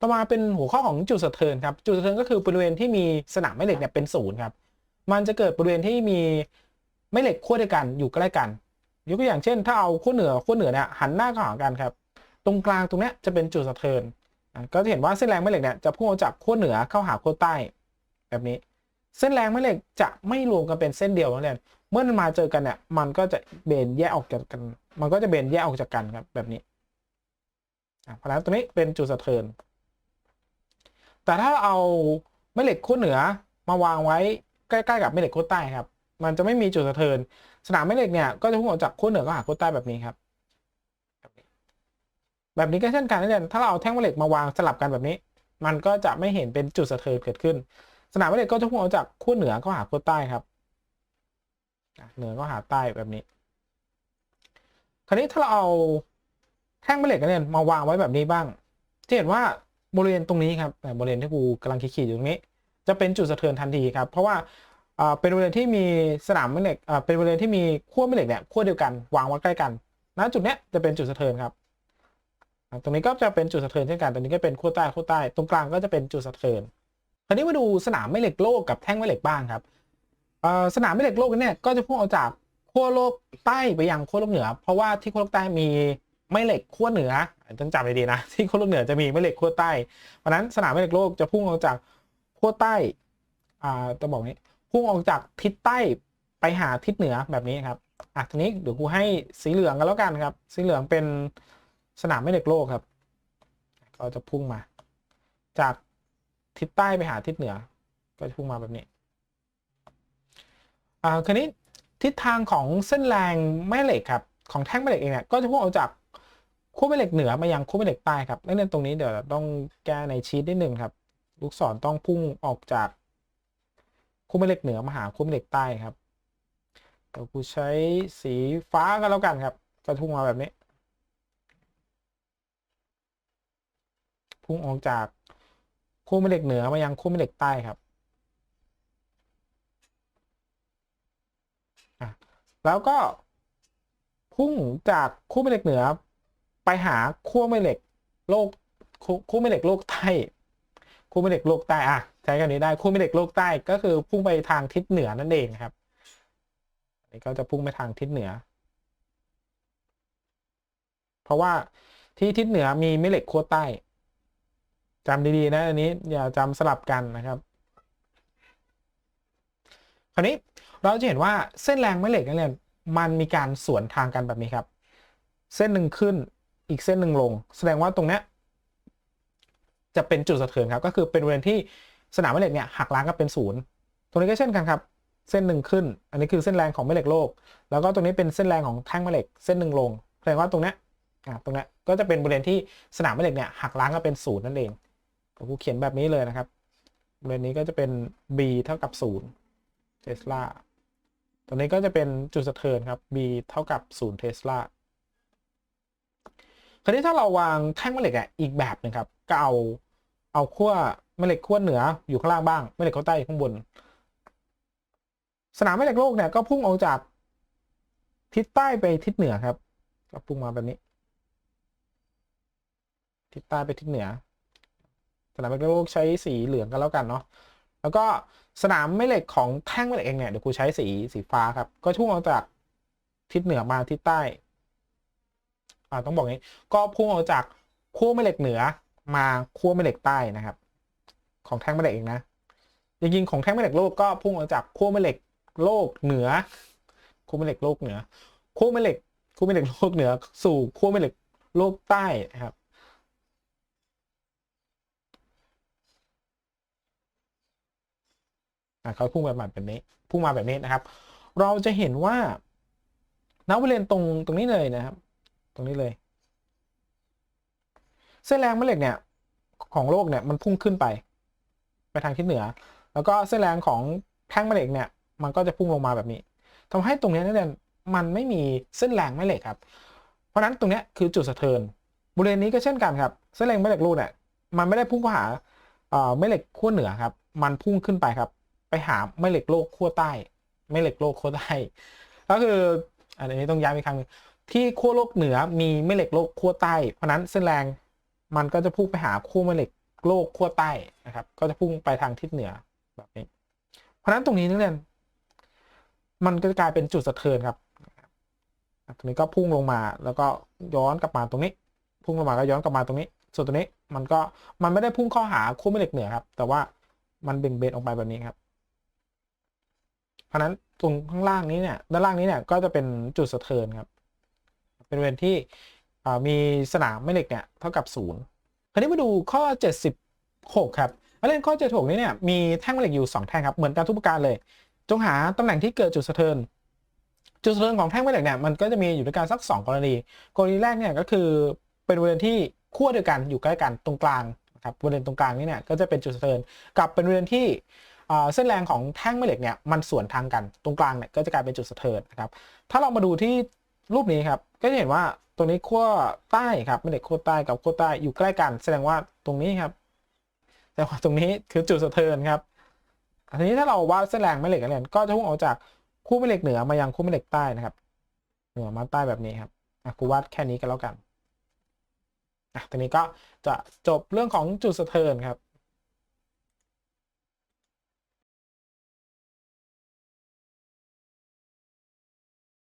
ต่อมาเป็นหัวข้อของจุดสะเทือนครับ จุดสะเทือนก็คือบริเวณที่มีสนามแม่เหล็กเนี่ยเป็นศูนย์ครับ มันจะเกิดบริเวณที่มีแม่เหล็กขั้วเดียวกันอยู่ใกล้กัน ยกตัวอย่างเช่น ถ้าเอาขั้วเหนือขั้วเหนือเนี่ยหันหน้าเข้าหากันครับ ตรงกลางตรงเนี้ยจะเป็นจุดสะเทือนอะก็จะเห็นว่าเส้นแรงแม่เหล็กเนี่ยจะพุ่งจากขั้วเหนือเข้าหาขั้วใต้ แบบนี้ เส้นแรงแม่เหล็กจะไม่รวมกันเป็นเส้นเดียวนั่นเองเมื่อมันมาเจอกันเนี่ยมันก็จะเบนแยกออกจากกัน มันก็จะเบนแยกออกจากกันครับแบบนี้เพราะฉะนั้นตรงนี้เป็นจุดสะเทือน แต่ถ้าเอาแม่เหล็กขั้วเหนือมาวางไว้ใกล้ๆกับแม่เหล็กขั้วใต้ครับ มันจะไม่มีจุดสะเทือนสนามแม่เหล็กเนี่ยก็จะพุ่งออกจากขั้วเหนือก็หาขั้วใต้แบบนี้ครับ แบบนี้ก็เช่นกันนั่นเองถ้าเราเอาแท่งแม่เหล็กมาวางสลับกันแบบนี้ มันก็จะไม่เห็นเป็นจุดสะเทือนเกิดขึ้น สนามแม่เหล็กก็จะพุ่งออกจากขั้วเหนือก็หาขั้วใต้ครับ เหนือก็หาใต้แบบนี้ คราวนี้ถ้าเราเอาแท่งแม่เหล็กเนี่ยมาวางไว้แบบนี้บ้างจะเห็นว่า บริเวณตรงนี้ครับอ่บริเวณที่กูกำลังขีดๆอยู่ตรงนี้ จะเป็นจุดสะเทือนทันทีครับ เพราะว่าเป็นบริเวณที่มีสนามแม่เหล็กเป็นบริเวณที่มีขั้วแม่เหล็กเนี่ยขั้วเดียวกันวางไว้ใกล้กันณจุดเนี้ยจะเป็นจุดสะเทือนครับตรงนี้ก็จะเป็นจุดสะเทือนเช่นกันตรงนี้ก็เป็นขั้วใต้ขั้วใต้ ตรงกลางก็จะเป็นจุดสะเทือนคราวนี้มาดูสนามแม่เหล็กโลกกับแท่งแม่เหล็กบ้างครับสนามแม่เหล็กโลกเนี่ยก็จะพุ่งออกจากขั้วโลกใต้ไปยังขั้วโลกเหนือ เพราะว่าที่ขั้วโลกใต้มี แม่เหล็กขั้วเหนือต้องจำให้ดีนะ ที่ขั้วโลกเหนือจะมีแม่เหล็กขั้วใต้เพราะนั้นสนามแม่เหล็กโลกจะพุ่งออกจากขั้วใต้อ่าจะบอกนี้พุ่งออกจากทิศใต้ไปหาทิศเหนือแบบนี้ครับอะทีนี้เดี๋ยวครูให้สีเหลืองกันแล้วกันครับ สีเหลืองเป็นสนามแม่เหล็กโลกครับ ก็จะพุ่งมา จากทิศใต้ไปหาทิศเหนือ ก็จะพุ่งมาแบบนี้อ่าคราวนี้ทิศทางของเส้นแรงแม่เหล็กครับของแท่งแม่เหล็กเองเนี่ยก็จะพุ่งออกจาก ขั้วแม่เหล็กเหนือมายังขั้วแม่เหล็กใต้ครับนั่นตรงนี้เดี๋ยวต้องแก้ในชีตนิดนึงครับ ลูกศรต้องพุ่งออกจากขั้วแม่เหล็กเหนือมาหาขั้วแม่เหล็กใต้ครับเดี๋ยวกูใช้สีฟ้ากันแล้วกันครับก็พุ่งมาแบบนี้ พุ่งออกจากขั้วแม่เหล็กเหนือมายังขั้วแม่เหล็กใต้ครับแล้วก็พุ่งจากขั้วแม่เหล็กเหนือ ไปหาขั้วแม่เหล็กโลกขั้วขั้วแม่เหล็กโลกใต้ขั้วแม่เหล็กโลกใต้อะใช้กันนี้ได้ขั้วแม่เหล็กโลกใต้ก็คือพุ่งไปทางทิศเหนือนั่นเองครับอันนี้ก็จะพุ่งไปทางทิศเหนือ เพราะว่าที่ทิศเหนือมีแม่เหล็กขั้วใต้จำดีๆนะอันนี้อย่าจำสลับกันนะครับคราวนี้เราจะเห็นว่าเส้นแรงแม่เหล็กนั่นเองมันมีการสวนทางกันแบบนี้ครับ เส้นหนึ่งขึ้น อีกเส้นหนึ่งลง แสดงว่าตรงเนี้ยจะเป็นจุดสะเทือนครับ ก็คือเป็นบริเวณที่สนามแม่เหล็กเนี่ยหักล้างกันเป็นศูนย์ตรงนี้ก็เช่นกันครับ เส้นหนึ่งขึ้น อันนี้คือเส้นแรงของแม่เหล็กโลก แล้วก็ตรงนี้เป็นเส้นแรงของแท่งแม่เหล็กเส้นหนึ่งลง แสดงว่าตรงเนี้ยตรงเนี้ยก็จะเป็นบริเวณที่สนามแม่เหล็กเนี่ยหักล้างกันเป็นศูนย์นั่นเองผมเขียนแบบนี้เลยนะครับบริเวณนี้ก็จะเป็น b เท่ากับ0เทสลาตัวนี้ก็จะเป็นจุดสะเทือนครับ b เท่ากับ0เทสลา ราวนี้ถ้าเราวางแท่งแม่เหล็กอะอีกแบบหนึ่งครับ ก็เอาเอาขั้วแม่เหล็กขั้วเหนืออยู่ข้างล่างบ้างแม่เหล็กขั้วใต้อยู่ข้างบน สนามแม่เหล็กโลกเนี่ยก็พุ่งออกจากทิศใต้ไปทิศเหนือครับ ก็พุ่งมาแบบนี้ ทิศใต้ไปทิศเหนือ สนามแม่เหล็กโลกใช้สีเหลืองกันแล้วกันเนาะแล้วก็สนามแม่เหล็กของแท่งแม่เหล็กเองเนี่ยเดี๋ยวครูใช้สีสีฟ้าครับ ก็พุ่งออกจากทิศเหนือมาทิศใต้ อ่าต้องบอกงี้ ก็พุ่งออกจากขั้วแม่เหล็กเหนือมาขั้วแม่เหล็กใต้นะครับ ของแท่งแม่เหล็กเองนะจริงๆของแท่งแม่เหล็กโลกก็พุ่งออกจากขั้วแม่เหล็กโลกเหนือขั้วแม่เหล็กโลกเหนือขั้วแม่เหล็กขั้วแม่เหล็กโลกเหนือ สู่ขั้วแม่เหล็กโลกใต้นะครับอะเขาพุ่งแบบแบบนี้พุ่งมาแบบนี้นะครับ เราจะเห็นว่าณบริเวณตรงตรงนี้เลยนะครับ รงนี้เลย เส้นแรงแม่เหล็กเนี่ย ของโลกเนี่ยมันพุ่งขึ้นไป ไปทางทิศเหนือ แล้วก็เส้นแรงของแท่งแม่เหล็กเนี่ย มันก็จะพุ่งลงมาแบบนี้ทำให้ตรงนี้เนี่ยมันไม่มีเส้นแรงแม่เหล็กครับ เพราะฉะนั้นตรงนี้คือจุดสะเทือนบริเวณนี้ก็เช่นกันครับ เส้นแรงแม่เหล็กลูกเนี่ยมันไม่ได้พุ่งเข้าหาแม่เหล็กขั้วเหนือครับ มันพุ่งขึ้นไปครับ ไปหาแม่เหล็กโลกขั้วใต้แม่เหล็กโลกขั้วใต้ก็คืออันนี้ต้องย้ำอีกครั้งนึง ที่ขั้วโลกเหนือมีแม่เหล็กโลกขั้วใต้ เพราะนั้นเส้นแรงมันก็จะพุ่งไปหาขั้วแม่เหล็กโลกขั้วใต้นะครับ ก็จะพุ่งไปทางทิศเหนือแบบนี้ เพราะนั้นตรงนี้นักเรียนมันก็จะกลายเป็นจุดสะเทือนครับตรงนี้ก็พุ่งลงมาแล้วก็ย้อนกลับมาตรงนี้ พุ่งลงมาก็ย้อนกลับมาตรงนี้ ส่วนตรงนี้มันก็มันไม่ได้พุ่งเข้าหาขั้วแม่เหล็กเหนือครับ แต่ว่ามันเบ่งเบนออกไปแบบนี้ครับ เพราะนั้นตรงข้างล่างนี้เนี่ยด้านล่างนี้เนี่ยก็จะเป็นจุดสะเทือนครับ เป็นบริเวณที่มีสนามแม่เหล็กเนี่ยเท่ากับศูนย์คราวนี้มาดูข้อ 76 ครับมาเล่นข้อ 76 นี้เนี่ยมีแท่งแม่เหล็กอยู่ 2 แท่งครับ เหมือนกันทุกประการเลย จงหาตำแหน่งที่เกิดจุดสะเทือนจุดสะเทือนของแท่งแม่เหล็กเนี่ยมันก็จะมีอยู่ด้วยกันสัก 2 กรณี กรณีแรกเนี่ยก็คือเป็นบริเวณที่ขั้วเดียวกันอยู่ใกล้กันตรงกลางครับบริเวณตรงกลางนี้เนี่ยก็จะเป็นจุดสะเทือนกับเป็นบริเวณที่เส้นแรงของแท่งแม่เหล็กเนี่ยมันสวนทางกันตรงกลางเนี่ยก็จะกลายเป็นจุดสะเทือนนะครับถ้าเรามาดูที่ รูปนี้ครับก็จะเห็นว่าตรงนี้ขั้วใต้ครับแม่เหล็กขั้วใต้กับขั้วใต้อยู่ใกล้กัน แสดงว่าตรงนี้ครับแสดงว่าตรงนี้คือจุดสะเทือนครับทีนี้ถ้าเราวาดเส้นแรงแม่เหล็กกันเนี่ยก็จะพุ่งออกจากคู่แม่เหล็กเหนือมายังคู่แม่เหล็กใต้นะครับ เหนือมาใต้แบบนี้ครับอะกูวาดแค่นี้กันแล้วกันอะทีนี้ก็จะจบเรื่องของจุดสะเทือนครับ